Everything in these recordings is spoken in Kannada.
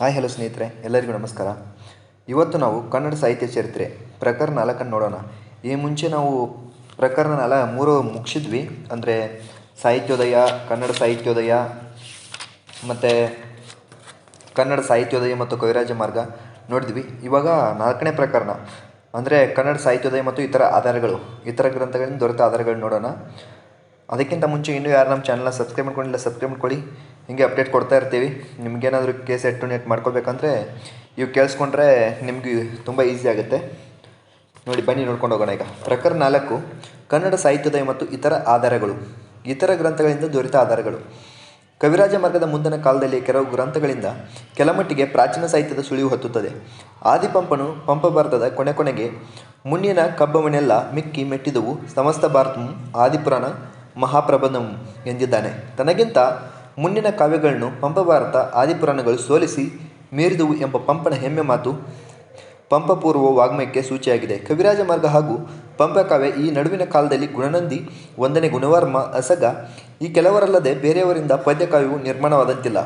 ಹಾಯ್ ಹಲೋ ಸ್ನೇಹಿತರೆ, ಎಲ್ಲರಿಗೂ ನಮಸ್ಕಾರ. ಇವತ್ತು ನಾವು ಕನ್ನಡ ಸಾಹಿತ್ಯ ಚರಿತ್ರೆ, ಪ್ರಕರಣ ನಾಲ್ಕನ್ನು ನೋಡೋಣ. ಈ ಮುಂಚೆ ನಾವು ಪ್ರಕರಣ ನಾಲ ಮೂರು ಮುಗಿಸಿದ್ವಿ. ಅಂದರೆ ಸಾಹಿತ್ಯೋದಯ, ಕನ್ನಡ ಸಾಹಿತ್ಯೋದಯ, ಮತ್ತು ಕನ್ನಡ ಸಾಹಿತ್ಯೋದಯ ಮತ್ತು ಕವಿರಾಜ ಮಾರ್ಗ ನೋಡಿದ್ವಿ. ಇವಾಗ ನಾಲ್ಕನೇ ಪ್ರಕರಣ. ಅಂದರೆ ಕನ್ನಡ ಸಾಹಿತ್ಯೋದಯ ಮತ್ತು ಇತರ ಆಧಾರಗಳು, ಇತರ ಗ್ರಂಥಗಳಿಂದ ದೊರೆತ ಆಧಾರಗಳು ನೋಡೋಣ. ಅದಕ್ಕಿಂತ ಮುಂಚೆ ಇನ್ನೂ ಯಾರು ನಮ್ಮ ಚಾನಲ್ನ ಸಬ್ಸ್ಕ್ರೈಬ್ ಮಾಡ್ಕೊಂಡಿಲ್ಲ ಸಬ್ಸ್ಕ್ರೈಬ್ ಮಾಡ್ಕೊಳ್ಳಿ. ಹಿಂಗೆ ಅಪ್ಡೇಟ್ ಕೊಡ್ತಾ ಇರ್ತೀವಿ. ನಿಮಗೇನಾದರೂ ಕೇಸ್ ಎಟ್ಟು ನೆಟ್ ಮಾಡ್ಕೋಬೇಕಂದ್ರೆ ಇವು ಕೇಳಿಸ್ಕೊಂಡ್ರೆ ನಿಮಗೆ ತುಂಬ ಈಸಿ ಆಗುತ್ತೆ. ನೋಡಿ, ಬನ್ನಿ ನೋಡ್ಕೊಂಡು ಹೋಗೋಣ ಈಗ. ಪ್ರಕರಣ ನಾಲ್ಕು, ಕನ್ನಡ ಸಾಹಿತ್ಯದ ಮತ್ತು ಇತರ ಆಧಾರಗಳು. ಇತರ ಗ್ರಂಥಗಳಿಂದ ದೊರೆತ ಆಧಾರಗಳು. ಕವಿರಾಜ ಮಾರ್ಗದ ಮುಂದಿನ ಕಾಲದಲ್ಲಿ ಕೆಲವು ಗ್ರಂಥಗಳಿಂದ ಕೆಲಮಟ್ಟಿಗೆ ಪ್ರಾಚೀನ ಸಾಹಿತ್ಯದ ಸುಳಿವು ಹತ್ತುತ್ತದೆ. ಆದಿಪಂಪನು ಪಂಪ ಭಾರತದ ಕೊನೆ ಕೊನೆಗೆ ಮುನ್ನಿನ ಕಬ್ಬಮನೆಲ್ಲ ಮಿಕ್ಕಿ ಮೆಟ್ಟಿದವು. ಸಮಸ್ತ ಭಾರತಂ, ಆದಿಪುರಾಣ, ಮಹಾಪ್ರಬಂಧಂ ಎಂದಿದ್ದಾನೆ. ತನಗಿಂತ ಮುನ್ನಿನ ಕಾವ್ಯಗಳನ್ನು ಪಂಪ ಭಾರತ ಆದಿಪುರಾಣಗಳು ಸೋಲಿಸಿ ಮೀರಿದುವು ಎಂಬ ಪಂಪನ ಹೆಮ್ಮೆ ಮಾತು ಪಂಪಪೂರ್ವ ವಾಗ್ಮಯಕ್ಕೆ ಸೂಚಿಯಾಗಿದೆ. ಕವಿರಾಜ ಮಾರ್ಗ ಹಾಗೂ ಪಂಪಕಾವ್ಯ ಈ ನಡುವಿನ ಕಾಲದಲ್ಲಿ ಗುಣನಂದಿ ಒಂದನೇ ಗುಣವರ್ಮ, ಅಸಗ ಈ ಕೆಲವರಲ್ಲದೆ ಬೇರೆಯವರಿಂದ ಪದ್ಯಕಾವ್ಯವು ನಿರ್ಮಾಣವಾದಂತಿಲ್ಲ.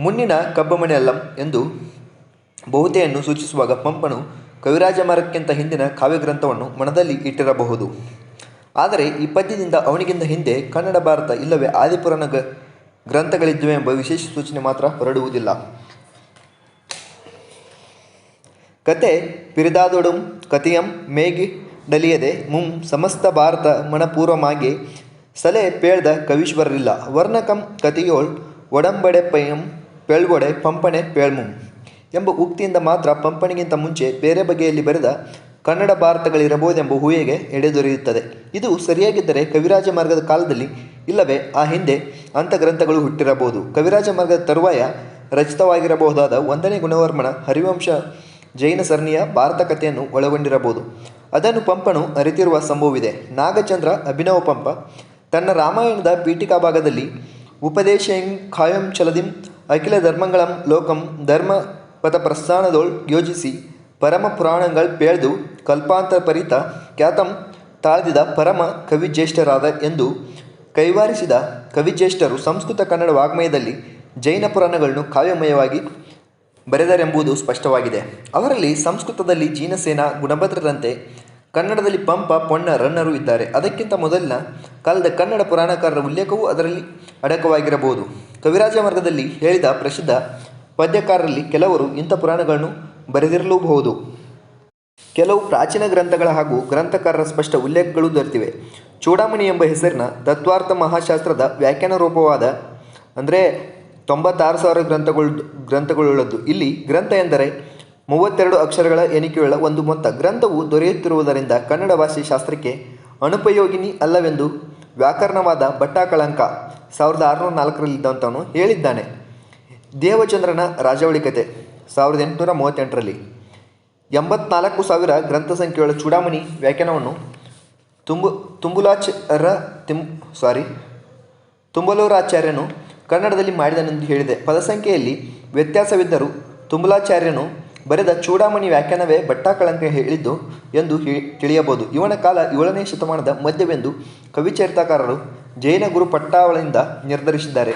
ಮುನ್ನಿನ ಕಬ್ಬಮನೆಯಲ್ಲಂ ಎಂದು ಬಹುತೆಯನ್ನು ಸೂಚಿಸುವಾಗ ಪಂಪನು ಕವಿರಾಜ ಮಾರ್ಗಕ್ಕಿಂತ ಹಿಂದಿನ ಕಾವ್ಯಗ್ರಂಥವನ್ನು ಮನದಲ್ಲಿ ಇಟ್ಟಿರಬಹುದು. ಆದರೆ ಈ ಪದ್ಯದಿಂದ ಅವನಿಗಿಂತ ಹಿಂದೆ ಕನ್ನಡ ಭಾರತ ಇಲ್ಲವೇ ಆದಿಪುರಾಣ ಗ್ರಂಥಗಳಿದ್ದುವೆ ಎಂಬ ವಿಶೇಷ ಸೂಚನೆ ಮಾತ್ರ ಹೊರಡುವುದಿಲ್ಲ. ಕತೆ ಪಿರಿದಾದೊಡುಂ ಕತಿಯಂ ಮೇಗಿ ಡಲಿಯದೆ ಮುಂ ಸಮಸ್ತ ಭಾರತ ಮಣಪೂರ್ವಮಾಗಿ ಸಲೆ ಪೇಳ್ದ ಕವೀಶ್ವರರಿಲ್ಲ. ವರ್ಣಕಂ ಕತಿಯೋಳ್ ಒಡಂಬಡೆ ಪಯಂ ಪೇಳ್ಗೊಡೆ ಪಂಪಣೆ ಪೇಳ್ಮುಂ ಎಂಬ ಉಕ್ತಿಯಿಂದ ಮಾತ್ರ ಪಂಪಣಿಗಿಂತ ಮುಂಚೆ ಬೇರೆ ಬಗೆಯಲ್ಲಿ ಬರೆದ ಕನ್ನಡ ಭಾರತಗಳಿರಬಹುದೆಂಬ ಊಹೆಗೆ ಎಡೆದೊರೆಯುತ್ತದೆ. ಇದು ಸರಿಯಾಗಿದ್ದರೆ ಕವಿರಾಜ ಮಾರ್ಗದ ಕಾಲದಲ್ಲಿ ಇಲ್ಲವೇ ಆ ಹಿಂದೆ ಅಂಥ ಗ್ರಂಥಗಳು ಹುಟ್ಟಿರಬಹುದು. ಕವಿರಾಜ ಮಾರ್ಗದ ತರುವಾಯ ರಚಿತವಾಗಿರಬಹುದಾದ ಒಂದನೇ ಗುಣವರ್ಮಣ ಹರಿವಂಶ ಜೈನ ಸರಣಿಯ ಭಾರತ ಕಥೆಯನ್ನು ಒಳಗೊಂಡಿರಬಹುದು. ಅದನ್ನು ಪಂಪನು ಅರಿತಿರುವ ಸಂಭವವಿದೆ. ನಾಗಚಂದ್ರ ಅಭಿನವ ಪಂಪ ತನ್ನ ರಾಮಾಯಣದ ಪೀಠಿಕಾ ಭಾಗದಲ್ಲಿ ಉಪದೇಶಂ ಖಾಯಂ ಚಲದಿಂ ಅಖಿಲ ಧರ್ಮಗಳಂ ಲೋಕಂ ಧರ್ಮ ಪಥ ಪ್ರಸ್ಥಾನದೊಳ್ ಯೋಜಿಸಿ ಪರಮ ಪುರಾಣಗಳು ಪೇಳ್ದು ಕಲ್ಪಾಂತರ ಪರಿತ ಖ್ಯಾತಂ ತಾಳ್ದಿದ ಪರಮ ಕವಿಜ್ಯೇಷ್ಠರಾದ ಎಂದು ಕೈವಾರಿಸಿದ ಕವಿಜ್ಯೇಷ್ಠರು ಸಂಸ್ಕೃತ ಕನ್ನಡ ವಾಗ್ಮಯದಲ್ಲಿ ಜೈನ ಪುರಾಣಗಳನ್ನು ಕಾವ್ಯಮಯವಾಗಿ ಬರೆದರೆಂಬುದು ಸ್ಪಷ್ಟವಾಗಿದೆ. ಅವರಲ್ಲಿ ಸಂಸ್ಕೃತದಲ್ಲಿ ಜೀನಸೇನ ಗುಣಭದ್ರರಂತೆ ಕನ್ನಡದಲ್ಲಿ ಪಂಪ, ಪೊನ್ನ, ರನ್ನರು ಇದ್ದಾರೆ. ಅದಕ್ಕಿಂತ ಮೊದಲಿನ ಕಾಲದ ಕನ್ನಡ ಪುರಾಣಕಾರರ ಉಲ್ಲೇಖವೂ ಅದರಲ್ಲಿ ಅಡಕವಾಗಿರಬಹುದು. ಕವಿರಾಜ ಮಾರ್ಗದಲ್ಲಿ ಹೇಳಿದ ಪ್ರಸಿದ್ಧ ಪದ್ಯಕಾರರಲ್ಲಿ ಕೆಲವರು ಇಂಥ ಪುರಾಣಗಳನ್ನು ಬರೆದಿರಲೂಬಹುದು. ಕೆಲವು ಪ್ರಾಚೀನ ಗ್ರಂಥಗಳ ಹಾಗೂ ಗ್ರಂಥಕಾರರ ಸ್ಪಷ್ಟ ಉಲ್ಲೇಖಗಳು ದೊರೆತಿವೆ. ಚೂಡಾಮಣಿ ಎಂಬ ಹೆಸರಿನ ದತ್ವಾರ್ಥ ಮಹಾಶಾಸ್ತ್ರದ ವ್ಯಾಖ್ಯಾನ ರೂಪವಾದ, ಅಂದರೆ ತೊಂಬತ್ತಾರು ಸಾವಿರ ಗ್ರಂಥಗಳು, ಗ್ರಂಥಗಳುಳ್ಳದ್ದು. ಇಲ್ಲಿ ಗ್ರಂಥ ಎಂದರೆ ಮೂವತ್ತೆರಡು ಅಕ್ಷರಗಳ ಎಣಿಕೆಯುಳ್ಳ ಒಂದು ಮೊತ್ತ. ಗ್ರಂಥವು ದೊರೆಯುತ್ತಿರುವುದರಿಂದ ಕನ್ನಡ ಭಾಷೆ ಶಾಸ್ತ್ರಕ್ಕೆ ಅನುಪಯೋಗಿನಿ ಅಲ್ಲವೆಂದು ವ್ಯಾಕರಣವಾದ ಭಟ್ಟಾಕಳಂಕ ಸಾವಿರದ ಆರುನೂರ ನಾಲ್ಕರಲ್ಲಿದ್ದಂಥವನು ಹೇಳಿದ್ದಾನೆ. ದೇವಚಂದ್ರನ ರಾಜವಳಿ ಕತೆ. ಸಾವಿರದ ಎಂಟುನೂರ ಮೂವತ್ತೆಂಟರಲ್ಲಿ ಎಂಬತ್ನಾಲ್ಕು ಸಾವಿರ ಗ್ರಂಥ ಸಂಖ್ಯೆಗಳ ಚೂಡಾಮಣಿ ವ್ಯಾಖ್ಯಾನವನ್ನು ತುಂಬು ತುಂಬುಲಾಚರ ತಿಂ ಸಾರಿ ತುಂಬಲೂರಾಚಾರ್ಯನು ಕನ್ನಡದಲ್ಲಿ ಮಾಡಿದನೆಂದು ಹೇಳಿದೆ. ಪದಸಂಖ್ಯೆಯಲ್ಲಿ ವ್ಯತ್ಯಾಸವಿದ್ದರೂ ತುಂಬುಲಾಚಾರ್ಯನು ಬರೆದ ಚೂಡಾಮಣಿ ವ್ಯಾಖ್ಯಾನವೇ ಭಟ್ಟಾಕಳಂಕ ಹೇಳಿದ್ದು ಎಂದು ತಿಳಿಯಬಹುದು. ಇವನ ಕಾಲ ಏಳನೇ ಶತಮಾನದ ಮಧ್ಯವೆಂದು ಕವಿಚರಿತಕಾರರು ಜೈನ ಗುರು ಪಟ್ಟಾವಳಿಂದ ನಿರ್ಧರಿಸಿದ್ದಾರೆ.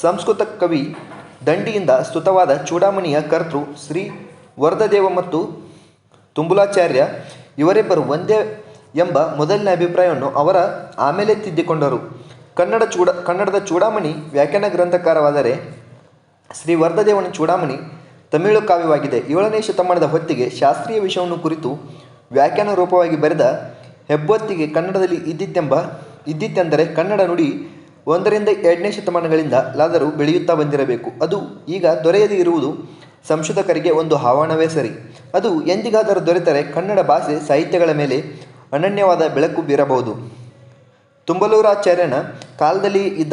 ಸಂಸ್ಕೃತ ಕವಿ ದಂಡಿಯಿಂದ ಸ್ತುತವಾದ ಚೂಡಾಮಣಿಯ ಕರ್ತೃ ಶ್ರೀ ವರ್ಧದೇವ ಮತ್ತು ತುಂಬುಲಾಚಾರ್ಯ ಇವರಿಬ್ಬರು ಒಂದೇ ಎಂಬ ಮೊದಲನೇ ಅಭಿಪ್ರಾಯವನ್ನು ಅವರ ಆಮೇಲೆ ತಿದ್ದಿಕೊಂಡರು ಕನ್ನಡ ಚೂಡ, ಕನ್ನಡದ ಚೂಡಾಮಣಿ ವ್ಯಾಖ್ಯಾನ ಗ್ರಂಥಕಾರವಾದರೆ ಶ್ರೀ ವರ್ಧದೇವನ ಚೂಡಾಮಣಿ ತಮಿಳು ಕಾವ್ಯವಾಗಿದೆ. ಏಳನೇ ಶತಮಾನದ ಹೊತ್ತಿಗೆ ಶಾಸ್ತ್ರೀಯ ವಿಷಯವನ್ನು ಕುರಿತು ವ್ಯಾಖ್ಯಾನ ರೂಪವಾಗಿ ಬರೆದ ಹೆಬ್ಬೊತ್ತಿಗೆ ಕನ್ನಡದಲ್ಲಿ ಇದ್ದಿತ್ತೆಂಬ, ಇದ್ದಿತ್ತೆಂದರೆ ಕನ್ನಡ ನುಡಿ ಒಂದರಿಂದ ಎರಡನೇ ಶತಮಾನಗಳಿಂದ ಲಾದರೂ ಬೆಳೆಯುತ್ತಾ ಬಂದಿರಬೇಕು. ಅದು ಈಗ ದೊರೆಯದೇ ಇರುವುದು ಸಂಶೋಧಕರಿಗೆ ಒಂದು ಆಹ್ವಾನವೇ ಸರಿ. ಅದು ಎಂದಿಗಾದರೂ ದೊರೆತರೆ ಕನ್ನಡ ಭಾಷೆ ಸಾಹಿತ್ಯಗಳ ಮೇಲೆ ಅನನ್ಯವಾದ ಬೆಳಕು ಬೀರಬಹುದು. ತುಂಬಲೂರಾಚಾರ್ಯನ ಕಾಲದಲ್ಲಿ ಇದ್ದ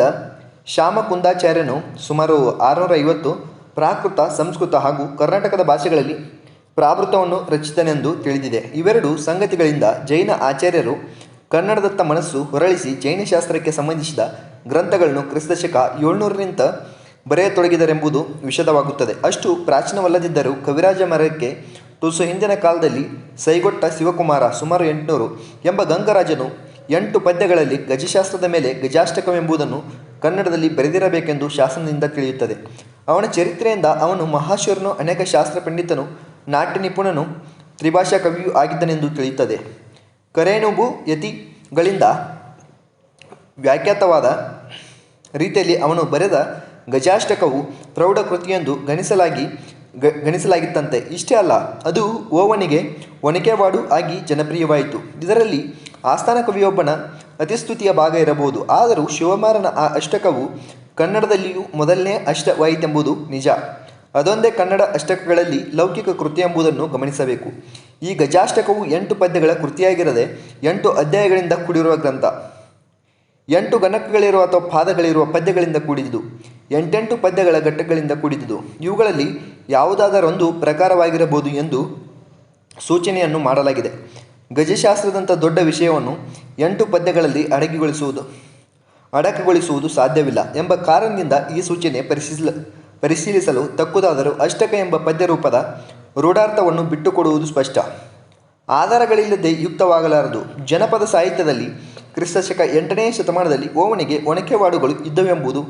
ಶ್ಯಾಮಕುಂದಾಚಾರ್ಯನು ಸುಮಾರು ಆರುನೂರ ಐವತ್ತು ಪ್ರಾಕೃತ, ಸಂಸ್ಕೃತ ಹಾಗೂ ಕರ್ನಾಟಕದ ಭಾಷೆಗಳಲ್ಲಿ ಪ್ರಾವೃತವನ್ನು ರಚಿತನೆಂದು ತಿಳಿದಿದೆ. ಇವೆರಡು ಸಂಗತಿಗಳಿಂದ ಜೈನ ಆಚಾರ್ಯರು ಕನ್ನಡದತ್ತ ಮನಸ್ಸು ಹೊರಳಿಸಿ ಜೈನ ಶಾಸ್ತ್ರಕ್ಕೆ ಸಂಬಂಧಿಸಿದ ಗ್ರಂಥಗಳನ್ನು ಕ್ರಿಸ್ತಶಕ ಏಳ್ನೂರರಿಂದ ಬರೆಯತೊಡಗಿದರೆಂಬುದು ವಿಷದವಾಗುತ್ತದೆ. ಅಷ್ಟು ಪ್ರಾಚೀನವಲ್ಲದಿದ್ದರೂ ಕವಿರಾಜ ಮರಕ್ಕೆ ತುಸು ಹಿಂದಿನ ಕಾಲದಲ್ಲಿ ಸೈಗೊಟ್ಟ ಶಿವಕುಮಾರ ಸುಮಾರು ಎಂಟುನೂರು ಎಂಬ ಗಂಗರಾಜನು ಎಂಟು ಪದ್ಯಗಳಲ್ಲಿ ಗಜಶಾಸ್ತ್ರದ ಮೇಲೆ ಗಜಾಷ್ಟಕವೆಂಬುದನ್ನು ಕನ್ನಡದಲ್ಲಿ ಬರೆದಿರಬೇಕೆಂದು ಶಾಸನದಿಂದ ತಿಳಿಯುತ್ತದೆ. ಅವನ ಚರಿತ್ರೆಯಿಂದ ಅವನು ಮಹಾಶೂರನು ಅನೇಕ ಶಾಸ್ತ್ರ ಪಂಡಿತನು, ನಾಟ್ಯ ನಿಪುಣನು, ತ್ರಿಭಾಷಾ ಕವಿಯೂ ಆಗಿದ್ದನೆಂದು ತಿಳಿಯುತ್ತದೆ. ಕರೇಣುಬು ಯತಿಗಳಿಂದ ವ್ಯಾಖ್ಯಾತವಾದ ರೀತಿಯಲ್ಲಿ ಅವನು ಬರೆದ ಗಜಾಷ್ಟಕವು ಪ್ರೌಢ ಕೃತಿಯೆಂದು ಗಣಿಸಲಾಗಿ ಗ, ಗಣಿಸಲಾಗಿತ್ತಂತೆ. ಇಷ್ಟೇ ಅಲ್ಲ, ಅದು ಓವನಿಗೆ ಒನಕೆವಾಡು ಆಗಿ ಜನಪ್ರಿಯವಾಯಿತು. ಇದರಲ್ಲಿ ಆಸ್ಥಾನ ಕವಿಯೊಬ್ಬನ ಅತಿಸ್ತುತಿಯ ಭಾಗ ಇರಬಹುದು. ಆದರೂ ಶಿವಮಾರನ ಆ ಅಷ್ಟಕವು ಕನ್ನಡದಲ್ಲಿಯೂ ಮೊದಲನೇ ಅಷ್ಟವಾಯಿತೆಂಬುದು ನಿಜ. ಅದೊಂದೇ ಕನ್ನಡ ಅಷ್ಟಕಗಳಲ್ಲಿ ಲೌಕಿಕ ಕೃತಿ ಎಂಬುದನ್ನು ಗಮನಿಸಬೇಕು. ಈ ಗಜಾಷ್ಟಕವು ಎಂಟು ಪದ್ಯಗಳ ಕೃತಿಯಾಗಿರದೆ ಎಂಟು ಅಧ್ಯಾಯಗಳಿಂದ ಕೂಡಿರುವ ಗ್ರಂಥ. ಎಂಟು ಗಣಕಗಳಿರುವ ಅಥವಾ ಪಾದಗಳಿರುವ ಪದ್ಯಗಳಿಂದ ಕೂಡಿದುದು. ಎಂಟೆಂಟು ಪದ್ಯಗಳ ಘಟ್ಟಗಳಿಂದ ಕೂಡಿದುದು. ಇವುಗಳಲ್ಲಿ ಯಾವುದಾದರೊಂದು ಪ್ರಕಾರವಾಗಿರಬಹುದು ಎಂದು ಸೂಚನೆಯನ್ನು ಮಾಡಲಾಗಿದೆ. ಗಜಶಾಸ್ತ್ರದಂಥ ದೊಡ್ಡ ವಿಷಯವನ್ನು ಎಂಟು ಪದ್ಯಗಳಲ್ಲಿ ಅಡಗಿಗೊಳಿಸುವುದು, ಅಡಕಗೊಳಿಸುವುದು ಸಾಧ್ಯವಿಲ್ಲ ಎಂಬ ಕಾರಣದಿಂದ ಈ ಸೂಚನೆ ಪರಿಶೀಲ, ಪರಿಶೀಲಿಸಲು ತಕ್ಕುದಾದರೂ ಅಷ್ಟಕ ಎಂಬ ಪದ್ಯರೂಪದ ರೂಢಾರ್ಥವನ್ನು ಬಿಟ್ಟುಕೊಡುವುದು ಸ್ಪಷ್ಟ. ಆಧಾರಗಳಿಲ್ಲದೆ ಯುಕ್ತವಾಗಲಾರದು. ಜನಪದ ಸಾಹಿತ್ಯದಲ್ಲಿ ಕ್ರಿಸ್ತಶಕ ಎಂಟನೇ ಶತಮಾನದಲ್ಲಿ ಓವನಿಗೆ ಒಣಕೆವಾಡುಗಳು ಇದ್ದವೆಂಬುದು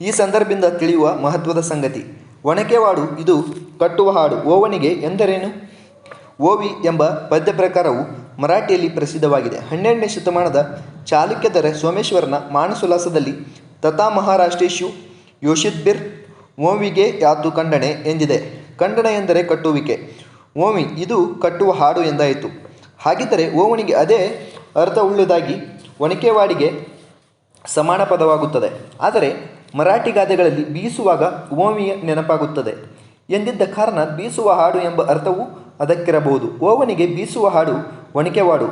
ಈ ಸಂದರ್ಭದಿಂದ ತಿಳಿಯುವ ಮಹತ್ವದ ಸಂಗತಿ. ಒಣಕೆವಾಡು ಇದು ಕಟ್ಟುವ ಹಾಡು. ಓವನಿಗೆ ಎಂದರೇನು? ಓವಿ ಎಂಬ ಪದ್ಯ ಪ್ರಕಾರವು ಮರಾಠಿಯಲ್ಲಿ ಪ್ರಸಿದ್ಧವಾಗಿದೆ. ಹನ್ನೆರಡನೇ ಶತಮಾನದ ಚಾಲುಕ್ಯ ದೊರೆ ಸೋಮೇಶ್ವರನ ಮಾನಸೋಲ್ಲಾಸದಲ್ಲಿ ತಥಾ ಮಹಾರಾಷ್ಟ್ರೇಶು ಯೋಷಿದ್ಬಿರ್ ಓವಿಗೆ ಯಾತು ಖಂಡನೆ ಎಂದಿದೆ. ಖಂಡನೆ ಎಂದರೆ ಕಟ್ಟುವಿಕೆ. ಓವಿ ಇದು ಕಟ್ಟುವ ಹಾಡು ಎಂದಾಯಿತು. ಹಾಗಿದ್ದರೆ ಓವನಿಗೆ ಅದೇ ಅರ್ಥವುಳ್ಳದಾಗಿ ಒಣಕೆವಾಡಿಗೆ ಸಮಾನ ಪದವಾಗುತ್ತದೆ. ಆದರೆ ಮರಾಠಿ ಗಾದೆಗಳಲ್ಲಿ ಬೀಸುವಾಗ ಓಮಿಯ ನೆನಪಾಗುತ್ತದೆ. ಎಂದಿದ್ದ ಕಾರಣ ಬೀಸುವ ಹಾಡು ಎಂಬ ಅರ್ಥವು ಅದಕ್ಕಿರಬಹುದು. ಓವನಿಗೆ ಬೀಸುವ ಹಾಡು ಒಣಕೆವಾಡು,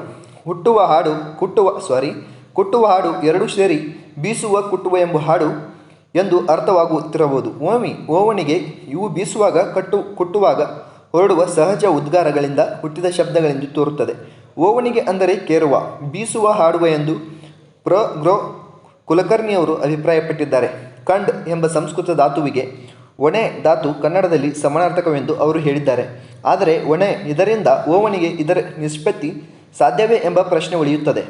ಹುಟ್ಟುವ ಹಾಡು ಕುಟ್ಟುವ ಸಾರಿ ಕುಟ್ಟುವ ಹಾಡು ಎರಡು ಸೇರಿ ಬೀಸುವ, ಕುಟ್ಟುವ ಎಂಬ ಹಾಡು ಎಂದು ಅರ್ಥವಾಗುತ್ತಿರಬಹುದು. ಓಮಿ ಓವನಿಗೆ ಇವು ಬೀಸುವಾಗ ಕಟ್ಟು, ಕುಟ್ಟುವಾಗ ಹೊರಡುವ ಸಹಜ ಉದ್ಗಾರಗಳಿಂದ ಹುಟ್ಟಿದ ಶಬ್ದಗಳೆಂದು ತೋರುತ್ತದೆ. ಓವನಿಗೆ ಅಂದರೆ ಕೇರುವ, ಬೀಸುವ, ಹಾಡುವ ಎಂದು ಪ್ರ ಗ್ರೋ ಕುಲಕರ್ಣಿಯವರು ಅಭಿಪ್ರಾಯಪಟ್ಟಿದ್ದಾರೆ. ಕಂಡ್ ಎಂಬ ಸಂಸ್ಕೃತ ಧಾತುವಿಗೆ ಒಣೆ ಧಾತು ಕನ್ನಡದಲ್ಲಿ ಸಮಾನಾರ್ಥಕವೆಂದು ಅವರು ಹೇಳಿದ್ದಾರೆ. ಆದರೆ ಒಣೆ ಇದರಿಂದ ಓವನಿಗೆ ಇದರ ನಿಷ್ಪತ್ತಿ ಸಾಧ್ಯವೇ ಎಂಬ ಪ್ರಶ್ನೆ ಉಳಿಯುತ್ತದೆ.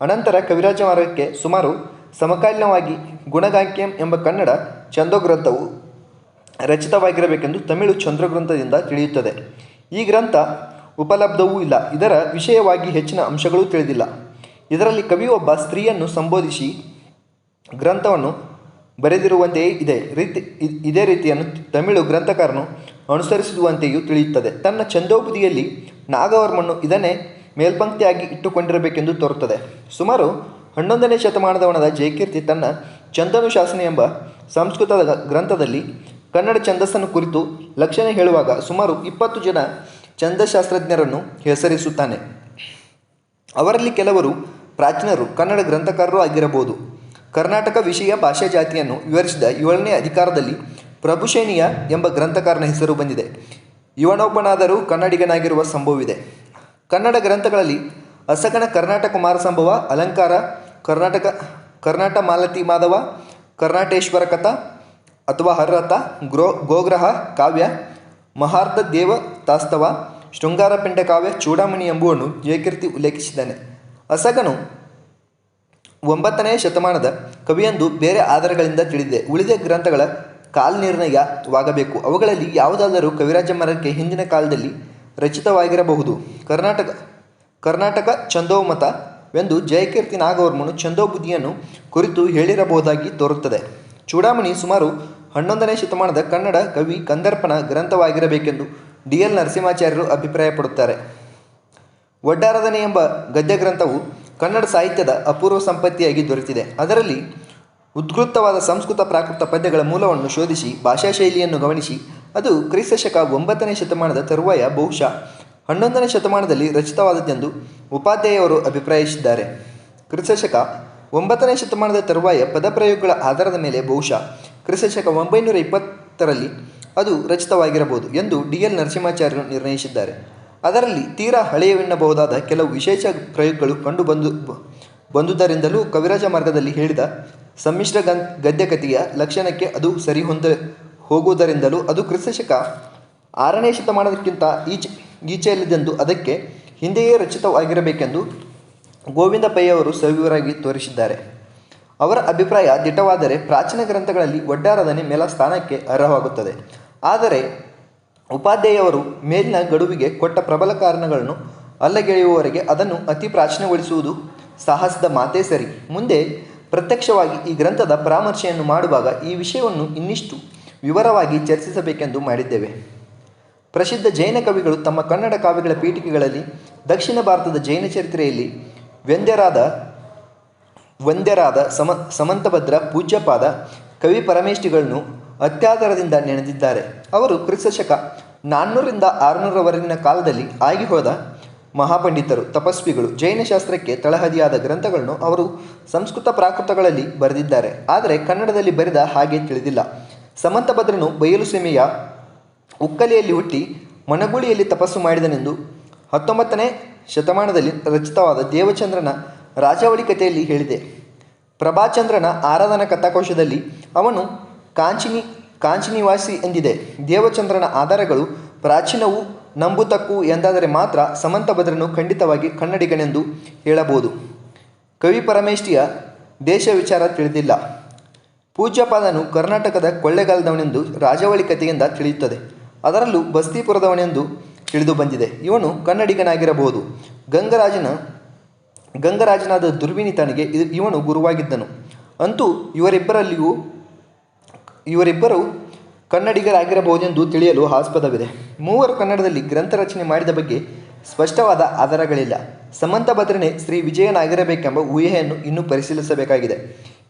ಅನಂತರ ಕವಿರಾಜ ಮಾರ್ಗಕ್ಕೆ ಸುಮಾರು ಸಮಕಾಲೀನವಾಗಿ ಗುಣಗಾಂಕ್ಯಂ ಎಂಬ ಕನ್ನಡ ಛಂದೋಗ್ರಂಥವು ರಚಿತವಾಗಿರಬೇಕೆಂದು ತಮಿಳು ಚಂದ್ರಗ್ರಂಥದಿಂದ ತಿಳಿಯುತ್ತದೆ. ಈ ಗ್ರಂಥ ಉಪಲಬ್ಧವೂ ಇಲ್ಲ. ಇದರ ವಿಷಯವಾಗಿ ಹೆಚ್ಚಿನ ಅಂಶಗಳು ತಿಳಿದಿಲ್ಲ. ಇದರಲ್ಲಿ ಕವಿಯೊಬ್ಬ ಸ್ತ್ರೀಯನ್ನು ಸಂಬೋಧಿಸಿ ಗ್ರಂಥವನ್ನು ಬರೆದಿರುವಂತೆಯೇ ಇದೆ. ರೀತಿ ಇದೇ ರೀತಿಯನ್ನು ತಮಿಳು ಗ್ರಂಥಕಾರನು ಅನುಸರಿಸುವಂತೆಯೂ ತಿಳಿಯುತ್ತದೆ. ತನ್ನ ಛಂದೋಬುದಿಯಲ್ಲಿ ನಾಗವರ್ಮನ್ನು ಇದನ್ನೇ ಮೇಲ್ಪಂಕ್ತಿಯಾಗಿ ಇಟ್ಟುಕೊಂಡಿರಬೇಕೆಂದು ತೋರುತ್ತದೆ. ಸುಮಾರು ಹನ್ನೊಂದನೇ ಶತಮಾನದವನದ ಜಯಕೀರ್ತಿ ತನ್ನ ಚಂದನುಶಾಸನ ಎಂಬ ಸಂಸ್ಕೃತದ ಗ್ರಂಥದಲ್ಲಿ ಕನ್ನಡ ಛಂದಸ್ಸನ್ನು ಕುರಿತು ಲಕ್ಷಣ ಹೇಳುವಾಗ ಸುಮಾರು ಇಪ್ಪತ್ತು ಜನ ಛಂದಶಾಸ್ತ್ರಜ್ಞರನ್ನು ಹೆಸರಿಸುತ್ತಾನೆ. ಅವರಲ್ಲಿ ಕೆಲವರು ಪ್ರಾಚೀನರು, ಕನ್ನಡ ಗ್ರಂಥಕಾರರು ಆಗಿರಬಹುದು. ಕರ್ನಾಟಕ ವಿಷಯ ಭಾಷಾ ಜಾತಿಯನ್ನು ವಿವರಿಸಿದ ಏಳನೇ ಅಧಿಕಾರದಲ್ಲಿ ಪ್ರಭುಶೇನಿಯ ಎಂಬ ಗ್ರಂಥಕಾರನ ಹೆಸರು ಬಂದಿದೆ. ಇವನೊಬ್ಬನಾದರೂ ಕನ್ನಡಿಗನಾಗಿರುವ ಸಂಭವವಿದೆ. ಕನ್ನಡ ಗ್ರಂಥಗಳಲ್ಲಿ ಅಸಗಣ ಕರ್ನಾಟಕ ಕುಮಾರ ಸಂಭವ ಅಲಂಕಾರ, ಕರ್ನಾಟಕ, ಕರ್ನಾಟ ಮಾಲತಿ ಮಾಧವ, ಕರ್ನಾಟೇಶ್ವರ ಕಥಾ ಅಥವಾ ಹರ್ರಥ, ಗ್ರೋ, ಗೋಗ್ರಹ, ಕಾವ್ಯ ಮಹಾರ್ಧ ದೇವ ತಾಸ್ತವ ಶೃಂಗಾರ ಪಿಂಡ ಕಾವ್ಯ ಚೂಡಾಮಣಿ ಎಂಬುವನ್ನು ಜಯಕೀರ್ತಿ ಉಲ್ಲೇಖಿಸಿದ್ದಾನೆ. ಅಸಗನು ಒಂಬತ್ತನೆಯ ಶತಮಾನದ ಕವಿಯೆಂದು ಬೇರೆ ಆಧಾರಗಳಿಂದ ತಿಳಿದಿದೆ. ಉಳಿದ ಗ್ರಂಥಗಳ ಕಾಲನಿರ್ಣಯವಾಗಬೇಕು. ಅವುಗಳಲ್ಲಿ ಯಾವುದಾದರೂ ಕವಿರಾಜ ಮರಕ್ಕೆ ಹಿಂದಿನ ಕಾಲದಲ್ಲಿ ರಚಿತವಾಗಿರಬಹುದು. ಕರ್ನಾಟಕ ಕರ್ನಾಟಕ ಛಂದೋಮತವೆಂದು ಜಯಕೀರ್ತಿ ನಾಗವರ್ಮನು ಛಂದೋಬುದ್ಧಿಯನ್ನು ಕುರಿತು ಹೇಳಿರಬಹುದಾಗಿ ತೋರುತ್ತದೆ. ಚೂಡಾಮಣಿ ಸುಮಾರು ಹನ್ನೊಂದನೇ ಶತಮಾನದ ಕನ್ನಡ ಕವಿ ಕಂದರ್ಪನ ಗ್ರಂಥವಾಗಿರಬೇಕೆಂದು ಡಿ ಎಲ್ ನರಸಿಂಹಾಚಾರ್ಯರು ಅಭಿಪ್ರಾಯಪಡುತ್ತಾರೆ. ಒಡ್ಡಾರದನೆ ಎಂಬ ಗದ್ಯ ಗ್ರಂಥವು ಕನ್ನಡ ಸಾಹಿತ್ಯದ ಅಪೂರ್ವ ಸಂಪತ್ತಿಯಾಗಿ ದೊರೆತಿದೆ. ಅದರಲ್ಲಿ ಉದ್ಕೃತವಾದ ಸಂಸ್ಕೃತ ಪ್ರಾಕೃತ ಪದ್ಯಗಳ ಮೂಲವನ್ನು ಶೋಧಿಸಿ, ಭಾಷಾ ಶೈಲಿಯನ್ನು ಗಮನಿಸಿ, ಅದು ಕ್ರಿಸ್ತ ಶಕ ಒಂಬತ್ತನೇ ಶತಮಾನದ ತರುವಾಯ ಬಹುಶಃ ಹನ್ನೊಂದನೇ ಶತಮಾನದಲ್ಲಿ ರಚಿತವಾದದ್ದೆಂದು ಉಪಾಧ್ಯಾಯವರು ಅಭಿಪ್ರಾಯಿಸಿದ್ದಾರೆ. ಕ್ರಿಸ್ತ ಶಕ ಒಂಬತ್ತನೇ ಶತಮಾನದ ತರುವಾಯ ಪದಪ್ರಯೋಗಗಳ ಆಧಾರದ ಮೇಲೆ ಬಹುಶಃ ಕ್ರಿಸ್ತ ಶಕ ಒಂಬೈನೂರ ಇಪ್ಪತ್ತರಲ್ಲಿ ಅದು ರಚಿತವಾಗಿರಬಹುದು ಎಂದು ಡಿ ಎಲ್ ನರಸಿಂಹಾಚಾರ್ಯರು ನಿರ್ಣಯಿಸಿದ್ದಾರೆ. ಅದರಲ್ಲಿ ತೀರಾ ಹಳೆಯವೆನ್ನಬಹುದಾದ ಕೆಲವು ವಿಶೇಷ ಪ್ರಯೋಗಗಳು ಕಂಡು ಬಂದು ಬಂದುದರಿಂದಲೂ ಕವಿರಾಜ ಮಾರ್ಗದಲ್ಲಿ ಹೇಳಿದ ಸಮ್ಮಿಶ್ರ ಗನ್, ಗದ್ಯಕಥೆಯ ಲಕ್ಷಣಕ್ಕೆ ಅದು ಸರಿ ಹೊಂದ ಹೋಗುವುದರಿಂದಲೂ ಅದು ಕ್ರಿಸ್ತಶಕ ಆರನೇ ಶತಮಾನಕ್ಕಿಂತ ಈಚೆ ಈಚೆಯಲ್ಲಿದೆಂದು ಅದಕ್ಕೆ ಹಿಂದೆಯೇ ರಚಿತವಾಗಿರಬೇಕೆಂದು ಗೋವಿಂದ ಪೈ ಅವರು ಸವಿವರಾಗಿ ತೋರಿಸಿದ್ದಾರೆ. ಅವರ ಅಭಿಪ್ರಾಯ ದಿಟವಾದರೆ ಪ್ರಾಚೀನ ಗ್ರಂಥಗಳಲ್ಲಿ ಒಡ್ಡಾರಾಧನೆ ಮೇಲ ಸ್ಥಾನಕ್ಕೆ ಅರ್ಹವಾಗುತ್ತದೆ. ಆದರೆ ಉಪಾಧ್ಯಾಯವರು ಮೇಲಿನ ಗಡುವಿಗೆ ಕೊಟ್ಟ ಪ್ರಬಲ ಕಾರಣಗಳನ್ನು ಅಲ್ಲಗೆಳೆಯುವವರೆಗೆ ಅದನ್ನು ಅತಿ ಪ್ರಾಚೀನಗೊಳಿಸುವುದು ಸಾಹಸದ ಮಾತೇ ಸರಿ. ಮುಂದೆ ಪ್ರತ್ಯಕ್ಷವಾಗಿ ಈ ಗ್ರಂಥದ ಪರಾಮರ್ಶೆಯನ್ನು ಮಾಡುವಾಗ ಈ ವಿಷಯವನ್ನು ಇನ್ನಿಷ್ಟು ವಿವರವಾಗಿ ಚರ್ಚಿಸಬೇಕೆಂದು ಮಾಡಿದ್ದೇವೆ. ಪ್ರಸಿದ್ಧ ಜೈನ ಕವಿಗಳು ತಮ್ಮ ಕನ್ನಡ ಕಾವ್ಯಗಳ ಪೀಠಿಕೆಗಳಲ್ಲಿ ದಕ್ಷಿಣ ಭಾರತದ ಜೈನ ಚರಿತ್ರೆಯಲ್ಲಿ ವ್ಯಂದ್ಯರಾದ ವಂದ್ಯರಾದ ಸಮ, ಸಮಂತಭದ್ರ ಪೂಜ್ಯಪಾದ ಕವಿ ಪರಮೇಷ್ಠಿಗಳನ್ನು ಅತ್ಯಾದರದಿಂದ ನೆನೆದಿದ್ದಾರೆ. ಅವರು ಕ್ರಿಸ್ತಶಕ ನಾನ್ನೂರರಿಂದ ಆರುನೂರವರೆಗಿನ ಕಾಲದಲ್ಲಿ ಆಗಿ ಹೋದ ಮಹಾಪಂಡಿತರು, ತಪಸ್ವಿಗಳು ಜೈನ ಶಾಸ್ತ್ರಕ್ಕೆ ತಳಹದಿಯಾದ ಗ್ರಂಥಗಳನ್ನು ಅವರು ಸಂಸ್ಕೃತ ಪ್ರಾಕೃತಗಳಲ್ಲಿ ಬರೆದಿದ್ದಾರೆ. ಆದರೆ ಕನ್ನಡದಲ್ಲಿ ಬರೆದ ಹಾಗೆ ತಿಳಿದಿಲ್ಲ. ಸಮಂತಭದ್ರನು ಬಯಲು ಸೀಮೆಯ ಉಕ್ಕಲಿಯಲ್ಲಿ ಹುಟ್ಟಿ ಮನಗುಳಿಯಲ್ಲಿ ತಪಸ್ಸು ಮಾಡಿದನೆಂದು ಹತ್ತೊಂಬತ್ತನೇ ಶತಮಾನದಲ್ಲಿ ರಚಿತವಾದ ದೇವಚಂದ್ರನ ರಾಜಾವಳಿ ಕಥೆಯಲ್ಲಿ ಹೇಳಿದೆ. ಪ್ರಭಾಚಂದ್ರನ ಆರಾಧನಾ ಕಥಾಕೋಶದಲ್ಲಿ ಅವನು ಕಾಂಚಿನಿ, ಕಾಂಚಿನಿವಾಸಿ ಎಂದಿದೆ. ದೇವಚಂದ್ರನ ಆಧಾರಗಳು ಪ್ರಾಚೀನವು ನಂಬುತಕ್ಕು ಎಂದಾದರೆ ಮಾತ್ರ ಸಮಂತಭದ್ರನು ಖಂಡಿತವಾಗಿ ಕನ್ನಡಿಗನೆಂದು ಹೇಳಬಹುದು. ಕವಿ ಪರಮೇಷ್ಠಿಯ ದೇಶ ವಿಚಾರ ತಿಳಿದಿಲ್ಲ. ಪೂಜ್ಯಪಾದನು ಕರ್ನಾಟಕದ ಕೊಳ್ಳೆಗಾಲದವನೆಂದು ರಾಜಾವಳಿ ಕಥೆಯಿಂದ ತಿಳಿಯುತ್ತದೆ. ಅದರಲ್ಲೂ ಬಸ್ತಿಪುರದವನೆಂದು ತಿಳಿದು ಬಂದಿದೆ. ಇವನು ಕನ್ನಡಿಗನಾಗಿರಬಹುದು. ಗಂಗರಾಜನ ಗಂಗರಾಜನಾದ ದುರ್ವಿನಿತನಿಗೆ ಇವನು ಗುರುವಾಗಿದ್ದನು. ಅಂತೂ ಇವರಿಬ್ಬರಲ್ಲಿಯೂ ಇವರಿಬ್ಬರು ಕನ್ನಡಿಗರಾಗಿರಬಹುದೆಂದು ತಿಳಿಯಲು ಆಸ್ಪದವಿದೆ. ಮೂವರು ಕನ್ನಡದಲ್ಲಿ ಗ್ರಂಥ ರಚನೆ ಮಾಡಿದ ಬಗ್ಗೆ ಸ್ಪಷ್ಟವಾದ ಆಧಾರಗಳಿಲ್ಲ. ಸಮಂತಭದ್ರನೇ ಶ್ರೀ ವಿಜಯನಾಗಿರಬೇಕೆಂಬ ಊಹೆಯನ್ನು ಇನ್ನೂ ಪರಿಶೀಲಿಸಬೇಕಾಗಿದೆ.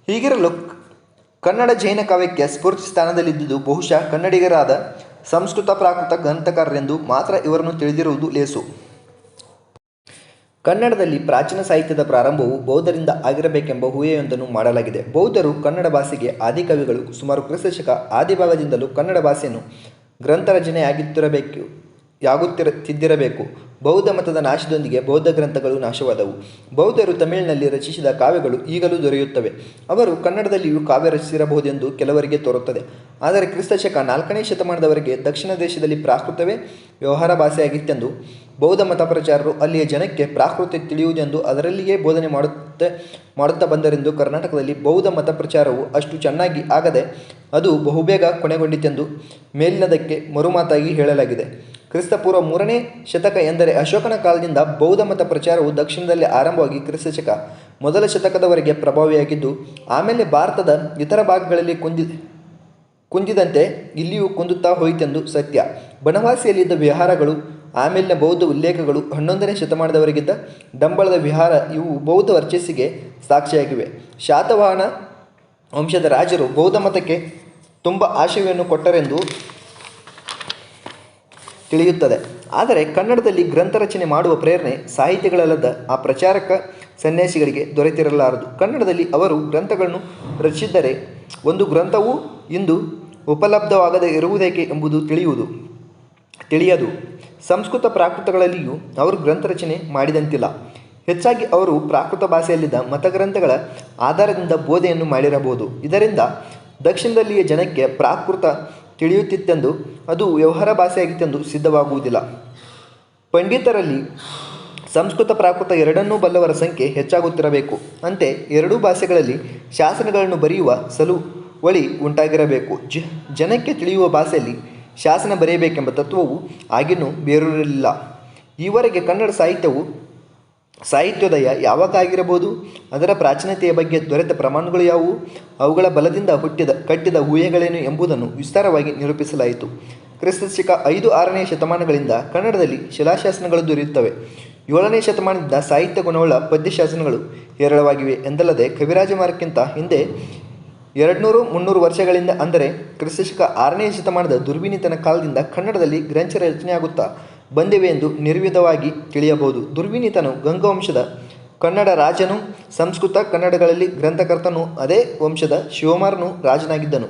ಹೀಗಿರಲು ಕನ್ನಡ ಜೈನ ಕಾವ್ಯಕ್ಕೆ ಸ್ಫೂರ್ತಿ ಸ್ಥಾನದಲ್ಲಿದ್ದುದು ಬಹುಶಃ ಕನ್ನಡಿಗರಾದ ಸಂಸ್ಕೃತ ಪ್ರಾಕೃತ ಗ್ರಂಥಕಾರರೆಂದು ಮಾತ್ರ ಇವರನ್ನು ತಿಳಿದಿರುವುದು ಲೇಸು. ಕನ್ನಡದಲ್ಲಿ ಪ್ರಾಚೀನ ಸಾಹಿತ್ಯದ ಪ್ರಾರಂಭವು ಬೌದ್ಧರಿಂದ ಆಗಿರಬೇಕೆಂಬ ಊಹೆಯೊಂದನ್ನು ಮಾಡಲಾಗಿದೆ. ಬೌದ್ಧರು ಕನ್ನಡ ಭಾಷೆಗೆ ಆದಿಕವಿಗಳು ಸುಮಾರು ಕ್ರಿಸ್ತಶಕ ಆದಿಭಾಗದಿಂದಲೂ ಕನ್ನಡ ಭಾಷೆಯನ್ನು ಗ್ರಂಥ ಯಾಗುತ್ತಿರ ಯಾಗುತ್ತಿರತಿದ್ದಿರಬೇಕು ಬೌದ್ಧ ಮತದ ನಾಶದೊಂದಿಗೆ ಬೌದ್ಧ ಗ್ರಂಥಗಳು ನಾಶವಾದವು. ಬೌದ್ಧರು ತಮಿಳಿನಲ್ಲಿ ರಚಿಸಿದ ಕಾವ್ಯಗಳು ಈಗಲೂ ದೊರೆಯುತ್ತವೆ. ಅವರು ಕನ್ನಡದಲ್ಲಿಯೂ ಕಾವ್ಯ ರಚಿಸಿರಬಹುದೆಂದು ಕೆಲವರಿಗೆ ತೋರುತ್ತದೆ. ಆದರೆ ಕ್ರಿಸ್ತಶಕ ನಾಲ್ಕನೇ ಶತಮಾನದವರೆಗೆ ದಕ್ಷಿಣ ದೇಶದಲ್ಲಿ ಪ್ರಾಕೃತವೇ ವ್ಯವಹಾರ ಭಾಷೆಯಾಗಿತ್ತೆಂದು ಬೌದ್ಧ ಮತ ಪ್ರಚಾರರು ಅಲ್ಲಿಯ ಜನಕ್ಕೆ ಪ್ರಾಕೃತ ತಿಳಿಯುವುದೆಂದು ಅದರಲ್ಲಿಯೇ ಬೋಧನೆ ಮಾಡುತ್ತೆ, ಮಾಡುತ್ತಾ ಬಂದರೆಂದು ಕರ್ನಾಟಕದಲ್ಲಿ ಬೌದ್ಧ ಮತ ಪ್ರಚಾರವು ಅಷ್ಟು ಚೆನ್ನಾಗಿ ಆಗದೆ ಅದು ಬಹುಬೇಗ ಕೊನೆಗೊಂಡಿತೆಂದು ಮೇಲಿನದಕ್ಕೆ ಮರುಮಾತಾಗಿ ಹೇಳಲಾಗಿದೆ. ಕ್ರಿಸ್ತಪೂರ್ವ ಮೂರನೇ ಶತಕ ಎಂದರೆ ಅಶೋಕನ ಕಾಲದಿಂದ ಬೌದ್ಧ ಮತ ಪ್ರಚಾರವು ದಕ್ಷಿಣದಲ್ಲಿ ಆರಂಭವಾಗಿ ಕ್ರಿಸ್ತಶಕ ಮೊದಲ ಶತಕದವರೆಗೆ ಪ್ರಭಾವಿಯಾಗಿದ್ದು, ಆಮೇಲೆ ಭಾರತದ ಇತರ ಭಾಗಗಳಲ್ಲಿ ಕುಂದಿ, ಕುಂದಿದಂತೆ ಇಲ್ಲಿಯೂ ಕುಂದುತ್ತಾ ಹೋಯಿತೆಂದು ಸತ್ಯ. ಬನವಾಸಿಯಲ್ಲಿದ್ದ ವಿಹಾರಗಳು, ಆಮೇಲಿನ ಬೌದ್ಧ ಉಲ್ಲೇಖಗಳು ಹನ್ನೊಂದನೇ ಶತಮಾನದವರೆಗಿದ್ದ ಡಂಬಳದ ವಿಹಾರ, ಇವು ಬೌದ್ಧ ವರ್ಚಸ್ಸಿಗೆ ಸಾಕ್ಷಿಯಾಗಿವೆ. ಶಾತವಾಹನ ವಂಶದ ರಾಜರು ಬೌದ್ಧ ಮತಕ್ಕೆ ತುಂಬ ಆಶಯವನ್ನು ಕೊಟ್ಟರೆಂದು ತಿಳಿಯುತ್ತದೆ. ಆದರೆ ಕನ್ನಡದಲ್ಲಿ ಗ್ರಂಥ ರಚನೆ ಮಾಡುವ ಪ್ರೇರಣೆ ಸಾಹಿತ್ಯಗಳಲ್ಲದ ಆ ಪ್ರಚಾರಕ ಸನ್ಯಾಸಿಗಳಿಗೆ ದೊರೆತಿರಲಾರದು. ಕನ್ನಡದಲ್ಲಿ ಅವರು ಗ್ರಂಥಗಳನ್ನು ರಚಿಸಿದ್ದರೆ ಒಂದು ಗ್ರಂಥವು ಇಂದು ಉಪಲಬ್ಧವಾಗದೇ ಇರುವುದೇಕೆ ಎಂಬುದು ತಿಳಿಯುವುದು, ತಿಳಿಯದು. ಸಂಸ್ಕೃತ ಪ್ರಾಕೃತಗಳಲ್ಲಿಯೂ ಅವರು ಗ್ರಂಥ ರಚನೆ ಮಾಡಿದಂತಿಲ್ಲ. ಹೆಚ್ಚಾಗಿ ಅವರು ಪ್ರಾಕೃತ ಭಾಷೆಯಲ್ಲಿದ್ದ ಮತಗ್ರಂಥಗಳ ಆಧಾರದಿಂದ ಬೋಧೆಯನ್ನು ಮಾಡಿರಬಹುದು. ಇದರಿಂದ ದಕ್ಷಿಣದಲ್ಲಿಯ ಜನಕ್ಕೆ ಪ್ರಾಕೃತ ತಿಳಿಯುತ್ತಿತ್ತೆಂದು, ಅದು ವ್ಯವಹಾರ ಭಾಷೆಯಾಗಿತ್ತೆಂದು ಸಿದ್ಧವಾಗುವುದಿಲ್ಲ. ಪಂಡಿತರಲ್ಲಿ ಸಂಸ್ಕೃತ ಪ್ರಾಕೃತ ಎರಡನ್ನೂ ಬಲ್ಲವರ ಸಂಖ್ಯೆ ಹೆಚ್ಚಾಗುತ್ತಿರಬೇಕು. ಅಂತೆ, ಎರಡೂ ಭಾಷೆಗಳಲ್ಲಿ ಶಾಸನಗಳನ್ನು ಬರೆಯುವ ಸಲುವಳಿ ಉಂಟಾಗಿರಬೇಕು. ಜ, ಜನಕ್ಕೆ ತಿಳಿಯುವ ಭಾಷೆಯಲ್ಲಿ ಶಾಸನ ಬರೆಯಬೇಕೆಂಬ ತತ್ವವು ಆಗಿನ್ನೂ ಬೇರೂರಲಿಲ್ಲ. ಈವರೆಗೆ ಕನ್ನಡ ಸಾಹಿತ್ಯವು ಸಾಹಿತ್ಯೋದಯ ಯಾವಾಗ ಆಗಿರಬಹುದು ಅದರ ಪ್ರಾಚೀನತೆಯ ಬಗ್ಗೆ ದೊರೆತ ಪ್ರಮಾಣಗಳು ಯಾವುವು? ಅವುಗಳ ಬಲದಿಂದ ಹುಟ್ಟಿದ, ಕಟ್ಟಿದ ಊಹೆಗಳೇನು ಎಂಬುದನ್ನು ವಿಸ್ತಾರವಾಗಿ ನಿರೂಪಿಸಲಾಯಿತು. ಕ್ರಿಸ್ತಶಕ ಐದು ಆರನೇ ಶತಮಾನಗಳಿಂದ ಕನ್ನಡದಲ್ಲಿ ಶಿಲಾಶಾಸನಗಳು ದೊರೆಯುತ್ತವೆ. ಏಳನೇ ಶತಮಾನದಿಂದ ಸಾಹಿತ್ಯ ಗುಣವುಳ್ಳ ಪದ್ಯಶಾಸನಗಳು ಹೇರಳವಾಗಿವೆ ಎಂದಲ್ಲದೆ ಕವಿರಾಜಮಾರ್ಕ್ಕಿಂತ ಹಿಂದೆ ಎರಡುನೂರು ಮುನ್ನೂರು ವರ್ಷಗಳಿಂದ ಅಂದರೆ ಕ್ರಿಸ್ತಶಕ ಆರನೇ ಶತಮಾನದ ದುರ್ವಿನೀತನ ಕಾಲದಿಂದ ಕನ್ನಡದಲ್ಲಿ ಗ್ರಂಥ ರಚನೆಯಾಗುತ್ತಾ ಬಂದಿವೆ ಎಂದು ನಿರ್ವಿಧವಾಗಿ ತಿಳಿಯಬಹುದು. ದುರ್ವಿನೀತನು ಗಂಗವಂಶದ ಕನ್ನಡ ರಾಜನು, ಸಂಸ್ಕೃತ ಕನ್ನಡಗಳಲ್ಲಿ ಗ್ರಂಥಕರ್ತನು ಅದೇ ವಂಶದ ಶಿವಮಾರನು ರಾಜನಾಗಿದ್ದನು.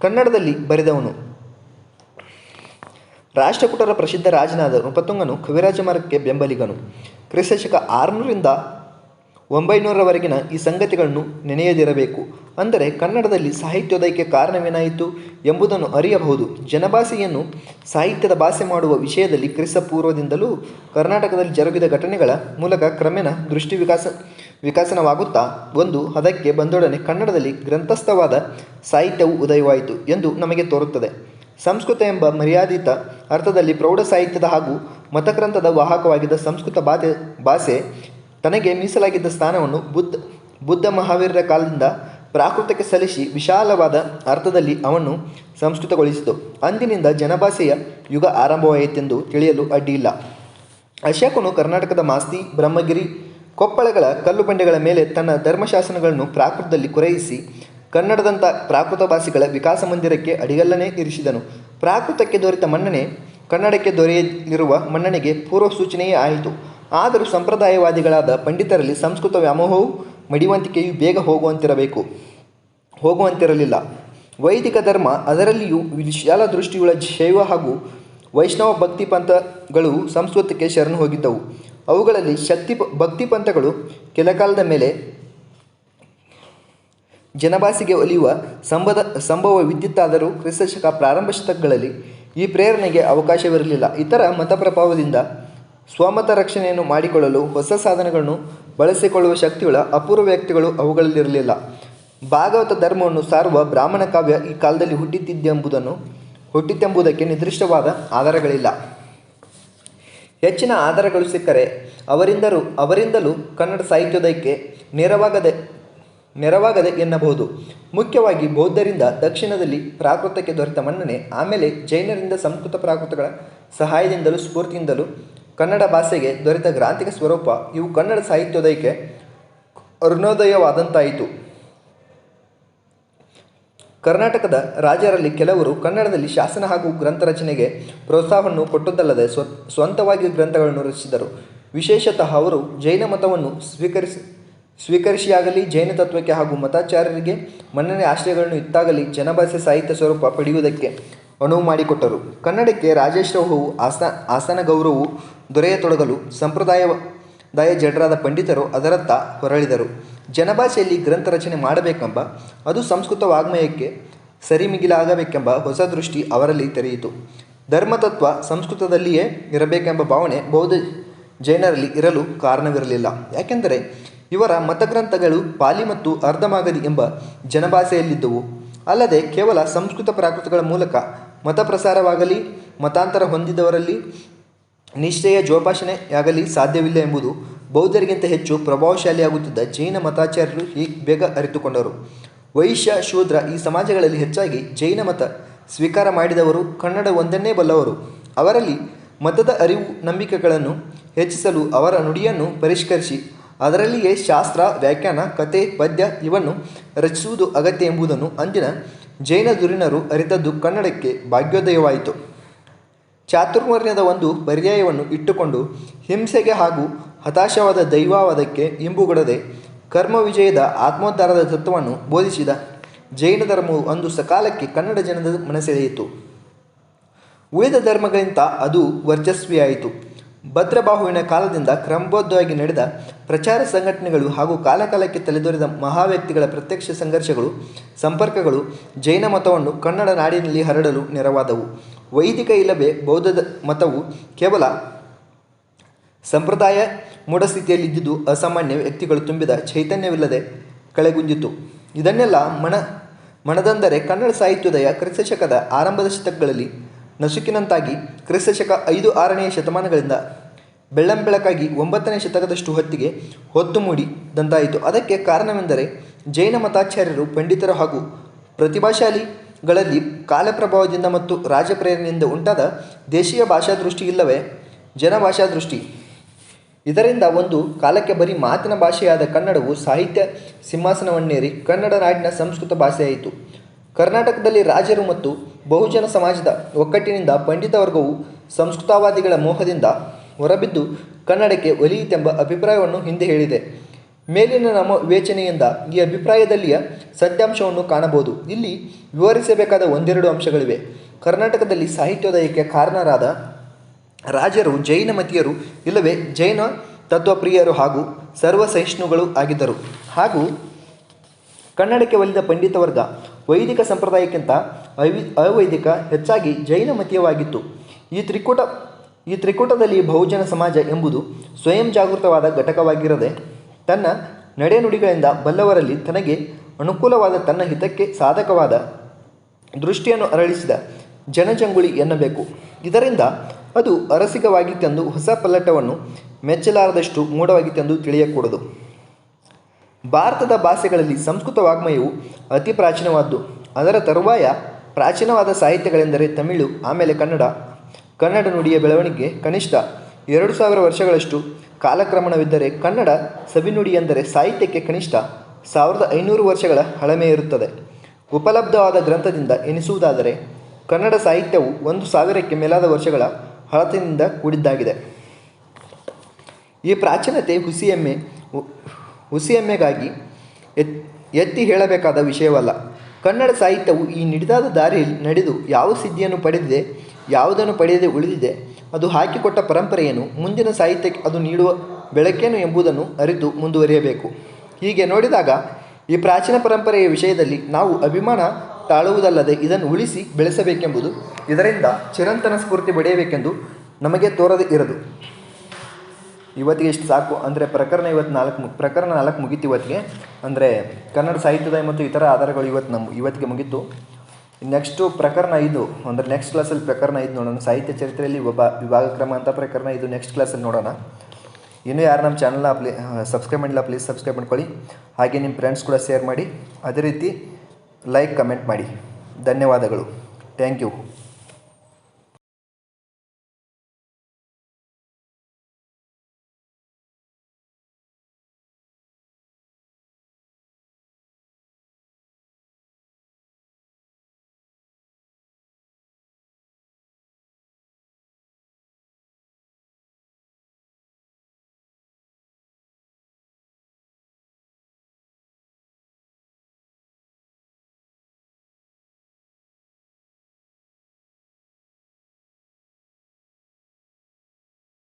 ಕನ್ನಡದಲ್ಲಿ ಬರೆದವನು. ರಾಷ್ಟ್ರಕೂಟರ ಪ್ರಸಿದ್ಧ ರಾಜನಾದ ನೃಪತುಂಗನು ಕವಿರಾಜ ಮಾರ್ಗಕ್ಕೆ ಬೆಂಬಲಿಗನು. ಕ್ರಿಸ್ತಶಕ ಆರುನೂರಿಂದ ಒಂಬೈನೂರರವರೆಗಿನ ಈ ಸಂಗತಿಗಳನ್ನು ನೆನೆಯದಿರಬೇಕು. ಅಂದರೆ ಕನ್ನಡದಲ್ಲಿ ಸಾಹಿತ್ಯೋದಯಕ್ಕೆ ಕಾರಣವೇನಾಯಿತು ಎಂಬುದನ್ನು ಅರಿಯಬಹುದು. ಜನಭಾಷೆಯನ್ನು ಸಾಹಿತ್ಯದ ಭಾಷೆ ಮಾಡುವ ವಿಷಯದಲ್ಲಿ ಕ್ರಿಸ್ತ ಪೂರ್ವದಿಂದಲೂ ಕರ್ನಾಟಕದಲ್ಲಿ ಜರುಗಿದ ಘಟನೆಗಳ ಮೂಲಕ ಕ್ರಮೇಣ ದೃಷ್ಟಿ ವಿಕಾಸ, ವಿಕಸನವಾಗುತ್ತಾ ಒಂದು ಹದಕ್ಕೆ ಬಂದೊಡನೆ ಕನ್ನಡದಲ್ಲಿ ಗ್ರಂಥಸ್ಥವಾದ ಸಾಹಿತ್ಯವು ಉದಯವಾಯಿತು ಎಂದು ನಮಗೆ ತೋರುತ್ತದೆ. ಸಂಸ್ಕೃತ ಎಂಬ ಮರ್ಯಾದಿತ ಅರ್ಥದಲ್ಲಿ ಪ್ರೌಢ ಸಾಹಿತ್ಯದ ಹಾಗೂ ಮತಗ್ರಂಥದ ವಾಹಕವಾಗಿದ್ದ ಸಂಸ್ಕೃತ ಭಾಷೆ ತನಗೆ ಮೀಸಲಾಗಿದ್ದ ಸ್ಥಾನವನ್ನು ಬುದ್ಧ ಬುದ್ಧ ಮಹಾವೀರರ ಕಾಲದಿಂದ ಪ್ರಾಕೃತಕ್ಕೆ ಸಲ್ಲಿಸಿ ವಿಶಾಲವಾದ ಅರ್ಥದಲ್ಲಿ ಅವನ್ನು ಸಂಸ್ಕೃತಗೊಳಿಸಿತು. ಅಂದಿನಿಂದ ಜನಭಾಷೆಯ ಯುಗ ಆರಂಭವಾಯಿತೆಂದು ತಿಳಿಯಲು ಅಡ್ಡಿಯಿಲ್ಲ. ಅಶೋಕನು ಕರ್ನಾಟಕದ ಮಾಸ್ತಿ, ಬ್ರಹ್ಮಗಿರಿ, ಕೊಪ್ಪಳಗಳ ಕಲ್ಲು ಬಂಡೆಗಳ ಮೇಲೆ ತನ್ನ ಧರ್ಮಶಾಸನಗಳನ್ನು ಪ್ರಾಕೃತದಲ್ಲಿ ಕೊರೆಯಿಸಿ ಕನ್ನಡದಂಥ ಪ್ರಾಕೃತ ಭಾಷೆಗಳ ವಿಕಾಸ ಮಂದಿರಕ್ಕೆ ಅಡಿಗಲ್ಲನೆ ಇರಿಸಿದನು. ಪ್ರಾಕೃತಕ್ಕೆ ದೊರೆತ ಮನ್ನಣೆ ಕನ್ನಡಕ್ಕೆ ದೊರೆಯಲಿರುವ ಮನ್ನಣೆಗೆ ಪೂರ್ವ ಸೂಚನೆಯೇ ಆಯಿತು. ಆದರೂ ಸಂಪ್ರದಾಯವಾದಿಗಳಾದ ಪಂಡಿತರಲ್ಲಿ ಸಂಸ್ಕೃತ ವ್ಯಾಮೋಹವು ಮಡಿವಂತಿಕೆಯು ಬೇಗ ಹೋಗುವಂತಿರಬೇಕು. ಹೋಗುವಂತಿರಲಿಲ್ಲ. ವೈದಿಕ ಧರ್ಮ ಅದರಲ್ಲಿಯೂ ವಿಶಾಲ ದೃಷ್ಟಿಯುಳ್ಳ ಶೈವ ಹಾಗೂ ವೈಷ್ಣವ ಭಕ್ತಿ ಪಂಥಗಳು ಸಂಸ್ಕೃತಕ್ಕೆ ಶರಣು ಹೋಗಿದ್ದವು. ಅವುಗಳಲ್ಲಿ ಶಕ್ತಿ ಭಕ್ತಿ ಪಂಥಗಳು ಕೆಲಕಾಲದ ಮೇಲೆ ಜನವಾಸಿಗೆ ಒಲಿಯುವ ಸಂಬದ ಸಂಭವ ವಿದ್ಯುತ್ತಾದರೂ ಕ್ರಿಸ್ತಶಕ ಪ್ರಾರಂಭ ಶತಕಗಳಲ್ಲಿ ಈ ಪ್ರೇರಣೆಗೆ ಅವಕಾಶವಿರಲಿಲ್ಲ. ಇತರ ಮತ ಪ್ರಭಾವದಿಂದ ಸ್ವಮತ ರಕ್ಷಣೆಯನ್ನು ಮಾಡಿಕೊಳ್ಳಲು ಹೊಸ ಸಾಧನಗಳನ್ನು ಬಳಸಿಕೊಳ್ಳುವ ಶಕ್ತಿಗಳ ಅಪೂರ್ವ ವ್ಯಕ್ತಿಗಳು ಅವುಗಳಲ್ಲಿರಲಿಲ್ಲ. ಭಾಗವತ ಧರ್ಮವನ್ನು ಸಾರುವ ಬ್ರಾಹ್ಮಣ ಕಾವ್ಯ ಈ ಕಾಲದಲ್ಲಿ ಹುಟ್ಟಿದ್ದೆಂಬುದನ್ನು ಹುಟ್ಟಿತೆಂಬುದಕ್ಕೆ ನಿರ್ದಿಷ್ಟವಾದ ಆಧಾರಗಳಿಲ್ಲ. ಹೆಚ್ಚಿನ ಆಧಾರಗಳು ಸಿಕ್ಕರೆ ಅವರಿಂದಲೂ ಅವರಿಂದಲೂ ಕನ್ನಡ ಸಾಹಿತ್ಯೋದಯಕ್ಕೆ ನೆರವಾಗದೆ ನೆರವಾಗದೆ ಎನ್ನಬಹುದು. ಮುಖ್ಯವಾಗಿ ಬೌದ್ಧರಿಂದ ದಕ್ಷಿಣದಲ್ಲಿ ಪ್ರಾಕೃತಕ್ಕೆ ದೊರೆತ ಮನ್ನಣೆ, ಆಮೇಲೆ ಜೈನರಿಂದ ಸಂಸ್ಕೃತ ಪ್ರಾಕೃತಗಳ ಸಹಾಯದಿಂದಲೂ ಸ್ಫೂರ್ತಿಯಿಂದಲೂ ಕನ್ನಡ ಭಾಷೆಗೆ ದೊರೆತ ಗ್ರಾಂಥಿಕ ಸ್ವರೂಪ, ಇವು ಕನ್ನಡ ಸಾಹಿತ್ಯೋದಯಕ್ಕೆ ಅರುಣೋದಯವಾದಂತಾಯಿತು. ಕರ್ನಾಟಕದ ರಾಜರಲ್ಲಿ ಕೆಲವರು ಕನ್ನಡದಲ್ಲಿ ಶಾಸನ ಹಾಗೂ ಗ್ರಂಥ ರಚನೆಗೆ ಪ್ರೋತ್ಸಾಹವನ್ನು ಕೊಟ್ಟದ್ದಲ್ಲದೆ ಸ್ವ, ಸ್ವಂತವಾಗಿ ಗ್ರಂಥಗಳನ್ನು ರಚಿಸಿದರು. ವಿಶೇಷತಃ ಅವರು ಜೈನ ಮತವನ್ನು ಸ್ವೀಕರಿಸಿ, ಸ್ವೀಕರಿಸಿಯಾಗಲಿ, ಜೈನ ತತ್ವಕ್ಕೆ ಹಾಗೂ ಮತಾಚಾರ್ಯರಿಗೆ ಮನ್ನಣೆ ಆಶ್ರಯಗಳನ್ನು ಇತ್ತಾಗಲಿ ಜನಭಾಷೆ ಸಾಹಿತ್ಯ ಸ್ವರೂಪ ಪಡೆಯುವುದಕ್ಕೆ ಅನುವು ಮಾಡಿಕೊಟ್ಟರು. ಕನ್ನಡಕ್ಕೆ ರಾಜೇಶ್ವರವು ಆಸ ಆಸನ ಗೌರವವು ದೊರೆಯತೊಡಗಲು ಸಂಪ್ರದಾಯ ದಾಯ ಜಡರಾದ ಪಂಡಿತರು ಅದರತ್ತ ಹೊರಳಿದರು. ಜನಭಾಷೆಯಲ್ಲಿ ಗ್ರಂಥ ರಚನೆ ಮಾಡಬೇಕೆಂಬ, ಅದು ಸಂಸ್ಕೃತ ವಾಗ್ಮಯಕ್ಕೆ ಸರಿಮಿಗಿಲಾಗಬೇಕೆಂಬ ಹೊಸ ದೃಷ್ಟಿ ಅವರಲ್ಲಿ ತೆರೆಯಿತು. ಧರ್ಮತತ್ವ ಸಂಸ್ಕೃತದಲ್ಲಿಯೇ ಇರಬೇಕೆಂಬ ಭಾವನೆ ಬೌದ್ಧ ಜೈನರಲ್ಲಿ ಇರಲು ಕಾರಣವಿರಲಿಲ್ಲ. ಯಾಕೆಂದರೆ ಇವರ ಮತಗ್ರಂಥಗಳು ಪಾಲಿ ಮತ್ತು ಅರ್ಧಮಾಗದಿ ಎಂಬ ಜನಭಾಷೆಯಲ್ಲಿದ್ದವು. ಅಲ್ಲದೆ ಕೇವಲ ಸಂಸ್ಕೃತ ಪ್ರಾಕೃತಗಳ ಮೂಲಕ ಮತ ಪ್ರಸಾರವಾಗಲಿ ಮತಾಂತರ ಹೊಂದಿದವರಲ್ಲಿ ನಿಶ್ಚಯ ಜೋಪಾಸನೆಯಾಗಲಿ ಸಾಧ್ಯವಿಲ್ಲ ಎಂಬುದು ಬೌದ್ಧರಿಗಿಂತ ಹೆಚ್ಚು ಪ್ರಭಾವಶಾಲಿಯಾಗುತ್ತಿದ್ದ ಜೈನ ಮತಾಚಾರ್ಯರು ಈ ಬೇಗ ಅರಿತುಕೊಂಡರು. ವೈಶ್ಯ, ಶೂದ್ರ ಈ ಸಮಾಜಗಳಲ್ಲಿ ಹೆಚ್ಚಾಗಿ ಜೈನ ಮತ ಸ್ವೀಕಾರ ಮಾಡಿದವರು ಕನ್ನಡ ಒಂದನ್ನೇ ಬಲ್ಲವರು. ಅವರಲ್ಲಿ ಮತದ ಅರಿವು, ನಂಬಿಕೆಗಳನ್ನು ಹೆಚ್ಚಿಸಲು ಅವರ ನುಡಿಯನ್ನು ಪರಿಷ್ಕರಿಸಿ, ಅದರಲ್ಲಿಯೇ ಶಾಸ್ತ್ರ, ವ್ಯಾಖ್ಯಾನ, ಕತೆ, ಪದ್ಯ ಇವನ್ನು ರಚಿಸುವುದು ಅಗತ್ಯ ಎಂಬುದನ್ನು ಅಂದಿನ ಜೈನ ದುರಿನರು ಅರಿತದ್ದು ಕನ್ನಡಕ್ಕೆ ಭಾಗ್ಯೋದಯವಾಯಿತು. ಚಾತುರ್ವರ್ಣ್ಯದ ಒಂದು ಪರ್ಯಾಯವನ್ನು ಇಟ್ಟುಕೊಂಡು ಹಿಂಸೆಗೆ ಹಾಗೂ ಹತಾಶವಾದ ದೈವವಾದಕ್ಕೆ ಇಂಬುಗೊಡದೆ ಕರ್ಮ ವಿಜಯದ ಆತ್ಮೋದ್ಧಾರದ ತತ್ವವನ್ನು ಬೋಧಿಸಿದ ಜೈನ ಧರ್ಮವು ಅಂದು ಸಕಾಲಕ್ಕೆ ಕನ್ನಡ ಜನದ ಮನಸೆಳೆಯಿತು ಉಳಿದ ಧರ್ಮಗಳಿಂದ ಅದು ವರ್ಚಸ್ವಿಯಾಯಿತು. ಭದ್ರಬಾಹುವಿನ ಕಾಲದಿಂದ ಕ್ರಮಬದ್ಧವಾಗಿ ನಡೆದ ಪ್ರಚಾರ ಸಂಘಟನೆಗಳು ಹಾಗೂ ಕಾಲಕಾಲಕ್ಕೆ ತಲೆದೊರೆದ ಮಹಾವ್ಯಕ್ತಿಗಳ ಪ್ರತ್ಯಕ್ಷ ಸಂಘರ್ಷಗಳು, ಸಂಪರ್ಕಗಳು ಜೈನ ಮತವನ್ನು ಕನ್ನಡ ನಾಡಿನಲ್ಲಿ ಹರಡಲು ನೆರವಾದವು. ವೈದಿಕ ಇಲ್ಲವೇ ಬೌದ್ಧ ಮತವು ಕೇವಲ ಸಂಪ್ರದಾಯ ಮೂಢಸ್ಥಿತಿಯಲ್ಲಿದ್ದುದು ಅಸಾಮಾನ್ಯ ವ್ಯಕ್ತಿಗಳು ತುಂಬಿದ ಚೈತನ್ಯವಿಲ್ಲದೆ ಕಳೆಗುಂದಿತು ಇದನ್ನೆಲ್ಲ ಮನ, ಮನದಂದರೆ ಕನ್ನಡ ಸಾಹಿತ್ಯೋದಯ ಕ್ರಿಸ್ತಶಕದ ಆರಂಭದ ಶತಕಗಳಲ್ಲಿ ನಸುಕಿನಂತಾಗಿ ಕ್ರಿಸ್ತಶಕ ಐದು ಆರನೆಯ ಶತಮಾನಗಳಿಂದ ಬೆಳ್ಳಂಬೆಳಕಾಗಿ ಒಂಬತ್ತನೇ ಶತಕದಷ್ಟು ಹೊತ್ತಿಗೆ ಹೊತ್ತು ಮೂಡಿದಂತಾಯಿತು ಅದಕ್ಕೆ ಕಾರಣವೆಂದರೆ ಜೈನ ಮತಾಚಾರ್ಯರು, ಪಂಡಿತರು ಹಾಗೂ ಪ್ರತಿಭಾಶಾಲಿಗಳಲ್ಲಿ ಕಾಲಪ್ರಭಾವದಿಂದ ಮತ್ತು ರಾಜಪ್ರೇರಣೆಯಿಂದ ಉಂಟಾದ ದೇಶೀಯ ಭಾಷಾ ದೃಷ್ಟಿ ಇಲ್ಲವೇ? ಜನಭಾಷಾದೃಷ್ಟಿ. ಇದರಿಂದ ಒಂದು ಕಾಲಕ್ಕೆ ಬರೀ ಮಾತಿನ ಭಾಷೆಯಾದ ಕನ್ನಡವು ಸಾಹಿತ್ಯ ಸಿಂಹಾಸನವನ್ನೇರಿ ಕನ್ನಡ ನಾಡಿನ ಸಂಸ್ಕೃತ ಭಾಷೆಯಾಯಿತು. ಕರ್ನಾಟಕದಲ್ಲಿ ರಾಜರು ಮತ್ತು ಬಹುಜನ ಸಮಾಜದ ಒಕ್ಕಟ್ಟಿನಿಂದ ಪಂಡಿತ ವರ್ಗವು ಸಂಸ್ಕೃತವಾದಿಗಳ ಮೋಹದಿಂದ ಹೊರಬಿದ್ದು ಕನ್ನಡಕ್ಕೆ ಒಲಿಯಿತೆಂಬ ಅಭಿಪ್ರಾಯವನ್ನು ಹಿಂದೆ ಹೇಳಿದೆ. ಮೇಲಿನ ನಮ್ಮ ವಿವೇಚನೆಯಿಂದ ಈ ಅಭಿಪ್ರಾಯದಲ್ಲಿಯ ಸತ್ಯಾಂಶವನ್ನು ಕಾಣಬಹುದು. ಇಲ್ಲಿ ವಿವರಿಸಬೇಕಾದ ಒಂದೆರಡು ಅಂಶಗಳಿವೆ. ಕರ್ನಾಟಕದಲ್ಲಿ ಸಾಹಿತ್ಯೋದಯಕ್ಕೆ ಕಾರಣರಾದ ರಾಜರು, ಜೈನ ಮತೀಯರು, ಇಲ್ಲವೇ ಜೈನ ತತ್ವಪ್ರಿಯರು ಹಾಗೂ ಸರ್ವಸಹಿಷ್ಣುಗಳು ಆಗಿದ್ದರು. ಹಾಗೂ ಕನ್ನಡಕ್ಕೆ ಒಲಿದ ಪಂಡಿತ ವರ್ಗ ವೈದಿಕ ಸಂಪ್ರದಾಯಕ್ಕಿಂತ ಅವೈ, ಅವೈದಿಕ ಹೆಚ್ಚಾಗಿ ಜೈನ ಮತೀಯವಾಗಿತ್ತು. ಈ ತ್ರಿಕೂಟ, ಈ ತ್ರಿಕೂಟದಲ್ಲಿ ಬಹುಜನ ಸಮಾಜ ಎಂಬುದು ಸ್ವಯಂ ಜಾಗೃತವಾದ ಘಟಕವಾಗಿರದೆ ತನ್ನ ನಡೆನುಡಿಗಳಿಂದ ಬಲ್ಲವರಲ್ಲಿ ತನಗೆ ಅನುಕೂಲವಾದ ತನ್ನ ಹಿತಕ್ಕೆ ಸಾಧಕವಾದ ದೃಷ್ಟಿಯನ್ನು ಅರಳಿಸಿದ ಜನಜಂಗುಳಿ ಎನ್ನಬೇಕು. ಇದರಿಂದ ಅದು ಅರಸಿಕವಾಗಿತ್ತೆಂದು ಹೊಸ ಪಲ್ಲಟವನ್ನು ಮೆಚ್ಚಲಾರದಷ್ಟು ಮೂಢವಾಗಿತ್ತೆಂದು ತಿಳಿಯಕೂಡದು. ಭಾರತದ ಭಾಷೆಗಳಲ್ಲಿ ಸಂಸ್ಕೃತ ವಾಗ್ಮಯವು ಅತಿ ಪ್ರಾಚೀನವಾದ್ದು. ಅದರ ತರುವಾಯ ಪ್ರಾಚೀನವಾದ ಸಾಹಿತ್ಯಗಳೆಂದರೆ ತಮಿಳು, ಆಮೇಲೆ ಕನ್ನಡ. ಕನ್ನಡ ನುಡಿಯ ಬೆಳವಣಿಗೆ ಕನಿಷ್ಠ ಎರಡು ಸಾವಿರ ವರ್ಷಗಳಷ್ಟು ಕಾಲಕ್ರಮಣವಿದ್ದರೆ ಕನ್ನಡ ಸವಿನುಡಿ ಎಂದರೆ ಸಾಹಿತ್ಯಕ್ಕೆ ಕನಿಷ್ಠ ಸಾವಿರದ ಐನೂರು ವರ್ಷಗಳ ಹಳಮೆ ಇರುತ್ತದೆ. ಉಪಲಬ್ಧವಾದ ಗ್ರಂಥದಿಂದ ಎನಿಸುವುದಾದರೆ ಕನ್ನಡ ಸಾಹಿತ್ಯವು ಒಂದು ಸಾವಿರಕ್ಕೆ ಮೇಲಾದ ವರ್ಷಗಳ ಹಳತಿನಿಂದ ಕೂಡಿದ್ದಾಗಿದೆ. ಈ ಪ್ರಾಚೀನತೆ ಹುಸಿಯಮ್ಮೆ ಹುಸಿಯಮ್ಮೆಗಾಗಿ ಹುಸಿಯೆಮ್ಮೆಗಾಗಿ ಎತ್, ಎತ್ತಿ ಹೇಳಬೇಕಾದ ವಿಷಯವಲ್ಲ. ಕನ್ನಡ ಸಾಹಿತ್ಯವು ಈ ನಿಡಿದಾದ ದಾರಿಯಲ್ಲಿ ನಡೆದು ಯಾವ ಸಿದ್ಧಿಯನ್ನು ಪಡೆದಿದೆ, ಯಾವುದನ್ನು ಪಡೆಯದೆ ಉಳಿದಿದೆ ಅದು ಹಾಕಿಕೊಟ್ಟ ಪರಂಪರೆಯನ್ನು, ಮುಂದಿನ ಸಾಹಿತ್ಯಕ್ಕೆ ಅದು ನೀಡುವ ಬೆಳಕೇನು ಎಂಬುದನ್ನು ಅರಿತು ಮುಂದುವರಿಯಬೇಕು. ಹೀಗೆ ನೋಡಿದಾಗ, ಈ ಪ್ರಾಚೀನ ಪರಂಪರೆಯ ವಿಷಯದಲ್ಲಿ ನಾವು ಅಭಿಮಾನ ತಾಳುವುದಲ್ಲದೆ ಇದನ್ನು ಉಳಿಸಿ ಬೆಳೆಸಬೇಕೆಂಬುದು, ಇದರಿಂದ ಚಿರಂತನ ಸ್ಫೂರ್ತಿ ಬೆಳೆಯಬೇಕೆಂದು ನಮಗೆ ತೋರದೇ ಇರದು. ಇವತ್ತಿಗೆ ಇಷ್ಟು ಸಾಕು. ಅಂದರೆ ಪ್ರಕರಣ ಇವತ್ತು ನಾಲ್ಕು ಮು, ಪ್ರಕರಣ ನಾಲ್ಕು ಮುಗೀತು ಇವತ್ತಿಗೆ. ಅಂದರೆ ಕನ್ನಡ ಸಾಹಿತ್ಯದ ಮತ್ತು ಇತರ ಆಧಾರಗಳು ಇವತ್ತು ನಮ್ಮ, ಇವತ್ತಿಗೆ ಮುಗೀತು. ನೆಕ್ಸ್ಟು ಪ್ರಕರಣ ಇದು. ಅಂದರೆ ನೆಕ್ಸ್ಟ್ ಕ್ಲಾಸಲ್ಲಿ ಪ್ರಕರಣ ಐದು ನೋಡೋಣ. ಸಾಹಿತ್ಯ ಚರಿತ್ರೆಯಲ್ಲಿ ಒಬ್ಬ ವಿಭಾಗ ಕ್ರಮ ಅಂತ ಪ್ರಕರಣ ಇದು ನೆಕ್ಸ್ಟ್ ಕ್ಲಾಸಲ್ಲಿ ನೋಡೋಣ. ಇನ್ನೂ ಯಾರು ನಮ್ಮ ಚಾನಲ್ನ ಪ್ಲೇ ಸಬ್ಸ್ಕ್ರೈಬ್ ಮಾಡಿಲ್ಲ ಪ್ಲೀಸ್ ಸಬ್ಸ್ಕ್ರೈಬ್ ಮಾಡ್ಕೊಳ್ಳಿ. ಹಾಗೆ ನಿಮ್ಮ ಫ್ರೆಂಡ್ಸ್ ಕೂಡ ಶೇರ್ ಮಾಡಿ. ಅದೇ ರೀತಿ ಲೈಕ್ ಕಮೆಂಟ್ ಮಾಡಿ. ಧನ್ಯವಾದಗಳು. Thank you